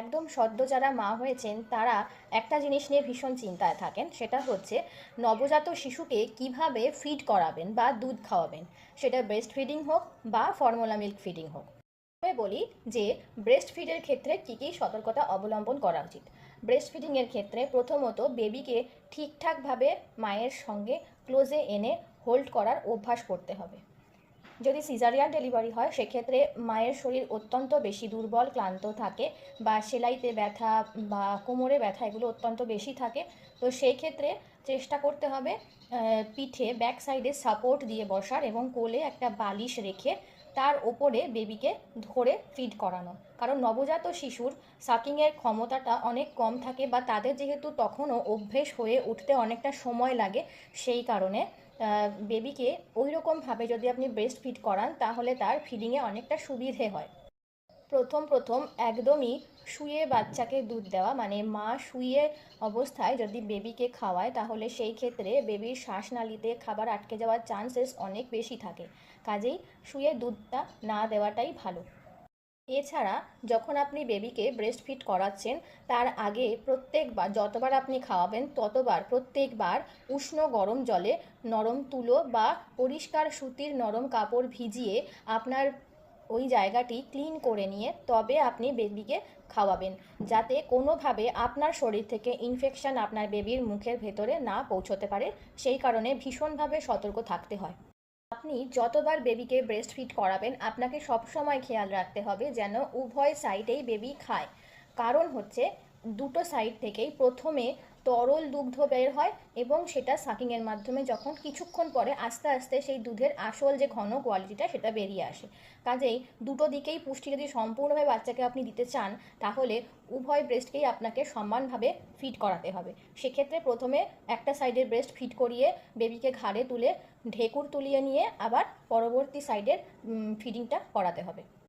একদম সদ্য যারা মা হয়েছেন, তারা একটা জিনিস নিয়ে ভীষণ চিন্তায় থাকেন, সেটা হচ্ছে নবজাত শিশুকে কীভাবে ফিড করাবেন বা দুধ খাওয়াবেন। সেটা ব্রেস্ট ফিডিং হোক বা ফর্মুলা মিল্ক ফিডিং হোক। তবে বলি যে ব্রেস্ট ফিডের ক্ষেত্রে কী কী সতর্কতা অবলম্বন করা উচিত? ব্রেস্ট ফিডিংয়ের ক্ষেত্রে প্রথমত বেবিকে ঠিকঠাকভাবে মায়ের সঙ্গে ক্লোজে এনে হোল্ড করার অভ্যাস করতে হবে। যদি সিজারিয়ান ডেলিভারি হয়, সেক্ষেত্রে মায়ের শরীর অত্যন্ত বেশি দুর্বল, ক্লান্ত থাকে বা সেলাইতে ব্যথা বা কোমরে ব্যথা এগুলো অত্যন্ত বেশি থাকে। তো সেই ক্ষেত্রে চেষ্টা করতে হবে পিঠে ব্যাক সাইডে সাপোর্ট দিয়ে বসার এবং কোলে একটা বালিশ রেখে তার ওপরে বেবিকে ধরে ফিড করানো। কারণ নবজাত শিশুর সাকিংয়ের ক্ষমতাটা অনেক কম থাকে বা তাদের যেহেতু তখনও অভ্যেস হয়ে উঠতে অনেকটা সময় লাগে, সেই কারণে বেবিকে ওই রকমভাবে যদি আপনি ব্রেস্ট ফিড করান, তাহলে তার ফিডিংয়ে অনেকটা সুবিধে হয়। প্রথম প্রথম একদমই শুয়ে বাচ্চাকে দুধ দেওয়া মানে মা শুয়ে অবস্থায় যদি বেবিকে খাওয়ায়, তাহলে সেই ক্ষেত্রে বেবির শ্বাসনালীতে খাবার আটকে যাওয়ার চান্সেস অনেক বেশি থাকে। কাজেই শুয়ে দুধটা না দেওয়াটাই ভালো। এছাড়া যখন আপনি বেবিকে ব্রেস্ট ফিট করাচ্ছেন, তার আগে প্রত্যেকবার, যতবার আপনি খাওয়াবেন, ততবার, প্রত্যেকবার উষ্ণ গরম জলে নরম তুলো বা পরিষ্কার সুতির নরম কাপড় ভিজিয়ে আপনার ওই জায়গাটি ক্লিন করে নিয়ে তবে আপনি বেবিকে খাওয়াবেন। যাতে কোনোভাবে আপনার শরীর থেকে ইনফেকশন আপনার বেবির মুখের ভেতরে না পৌঁছতে পারে, সেই কারণে ভীষণভাবে সতর্ক থাকতে হয়। আপনি যতবার বেবিকে ব্রেস্ট ফিট করাবেন, আপনাকে সবসময় খেয়াল রাখতে হবে যেন উভয় সাইডেই বেবি খায়। কারণ হচ্ছে দুটো সাইড থেকেই প্রথমে তরল দুগ্ধ বের হয় এবং সেটা সাকিংয়ের মাধ্যমে যখন কিছুক্ষণ পরে আস্তে আস্তে সেই দুধের আসল যে ঘন কোয়ালিটিটা সেটা বেরিয়ে আসে। কাজেই দুটো দিকেই পুষ্টি যদি সম্পূর্ণভাবে বাচ্চাকে আপনি দিতে চান, তাহলে উভয় ব্রেস্টকেই আপনাকে সমানভাবে ফিট করাতে হবে। সেক্ষেত্রে প্রথমে একটা সাইডের ব্রেস্ট ফিট করিয়ে বেবিকে ঘাড়ে তুলে ঢেকুর তুলিয়ে নিয়ে আবার পরবর্তী সাইডের ফিডিংটা করাতে হবে।